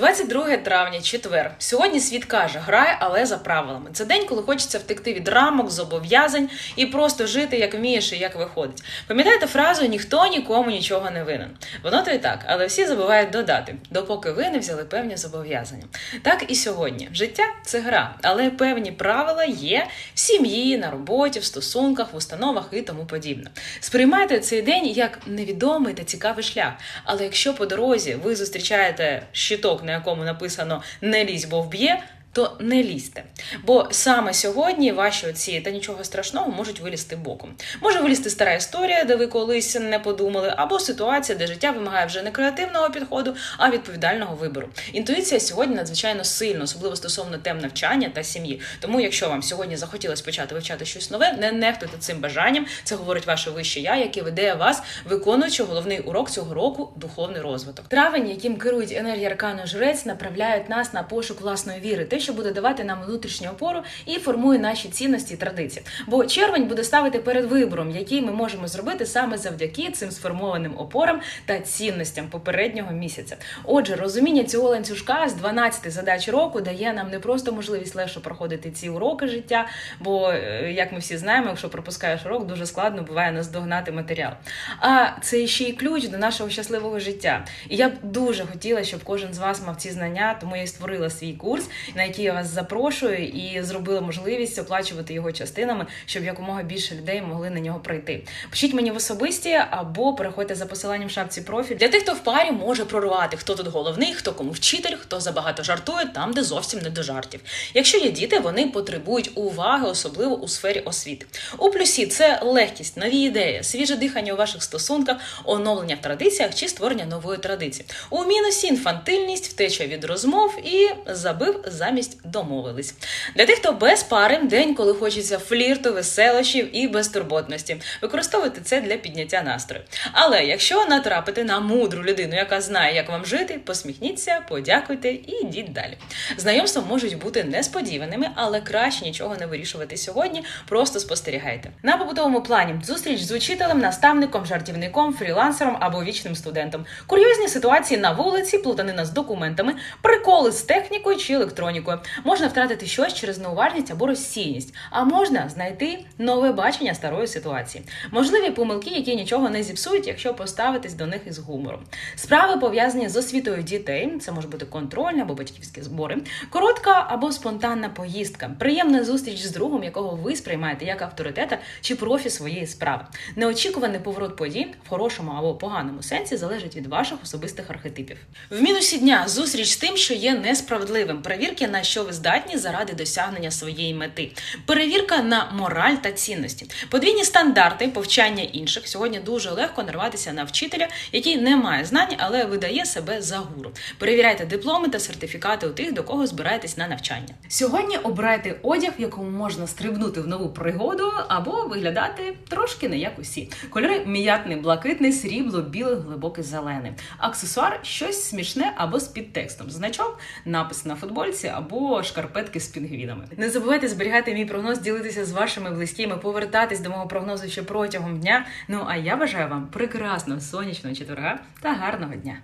22 травня, четвер. Сьогодні світ каже, грай, але за правилами. Це день, коли хочеться втекти від рамок, зобов'язань і просто жити, як вмієш і як виходить. Пам'ятаєте фразу ніхто нікому нічого не винен. Воно то і так, але всі забувають додати, допоки ви не взяли певні зобов'язання. Так і сьогодні. Життя це гра, але певні правила є в сім'ї, на роботі, в стосунках, в установах і тому подібне. Сприймайте цей день як невідомий та цікавий шлях. Але якщо по дорозі ви зустрічаєте щиток, на якому написано не лізь, бо вб'є. То не лізьте, бо саме сьогодні ваші оці та нічого страшного можуть вилізти боком. Може вилізти стара історія, де ви колись не подумали, або ситуація, де життя вимагає вже не креативного підходу, а відповідального вибору. Інтуїція сьогодні надзвичайно сильна, особливо стосовно тем навчання та сім'ї. Тому, якщо вам сьогодні захотілося почати вивчати щось нове, не нехтуйте цим бажанням. Це говорить ваше вище я, яке веде вас, виконуючи головний урок цього року духовний розвиток. Травень, яким керують енергії аркану жрець, направляють нас на пошук власної віри, що буде давати нам внутрішню опору і формує наші цінності і традиції. Бо червень буде ставити перед вибором, який ми можемо зробити саме завдяки цим сформованим опорам та цінностям попереднього місяця. Отже, розуміння цього ланцюжка з 12 задач року дає нам не просто можливість легше проходити ці уроки життя, бо е, як ми всі знаємо, якщо пропускаєш урок, дуже складно буває наздогнати матеріал. А це ще й ключ до нашого щасливого життя. І я б дуже хотіла, щоб кожен з вас мав ці знання, тому я і створила свій курс, на який я вас запрошую, і зробила можливість оплачувати його частинами, щоб якомога більше людей могли на нього пройти. Пишіть мені в особисті або переходьте за посиланням в шапці профіль. Для тих, хто в парі може прорвати, хто тут головний, хто кому вчитель, хто забагато жартує, там, де зовсім не до жартів. Якщо є діти, вони потребують уваги, особливо у сфері освіти. У плюсі це легкість, нові ідеї, свіже дихання у ваших стосунках, оновлення в традиціях чи створення нової традиції. У мінусі інфантильність, втеча від розмов і забив замість домовились. Для тих, хто без пари, день, коли хочеться флірту, веселощів і безтурботності. Використовуйте це для підняття настрою. Але якщо натрапите на мудру людину, яка знає, як вам жити, посміхніться, подякуйте і йдіть далі. Знайомства можуть бути несподіваними, але краще нічого не вирішувати сьогодні. Просто спостерігайте. На побутовому плані зустріч з учителем, наставником, жартівником, фрілансером або вічним студентом. Курйозні ситуації на вулиці, плутанина з документами, приколи з технікою чи електронікою. Можна втратити щось через неуважність або розсійність, а можна знайти нове бачення старої ситуації. Можливі помилки, які нічого не зіпсують, якщо поставитись до них із гумором. Справи пов'язані з освітою дітей, це може бути контрольні або батьківські збори, коротка або спонтанна поїздка, приємна зустріч з другом, якого ви сприймаєте як авторитета чи профі своєї справи. Неочікуваний поворот подій в хорошому або поганому сенсі залежить від ваших особистих архетипів. В мінусі дня зустріч з тим, що є несправедливим. Перевірки на що ви здатні заради досягнення своєї мети. Перевірка на мораль та цінності. Подвійні стандарти повчання інших. Сьогодні дуже легко нарватися на вчителя, який не має знань, але видає себе за гуру. Перевіряйте дипломи та сертифікати у тих, до кого збираєтесь на навчання. Сьогодні обирайте одяг, в якому можна стрибнути в нову пригоду або виглядати трошки не як усі. Кольори м'ятний, блакитний, срібло, білий, глибокий зелений. Аксесуар щось смішне або з підтекстом. Значок, напис на футбольці або шкарпетки з пінгвінами. Не забувайте зберігати мій прогноз, ділитися з вашими близькими, повертатись до мого прогнозу ще протягом дня. Ну а я бажаю вам прекрасного сонячного четверга та гарного дня.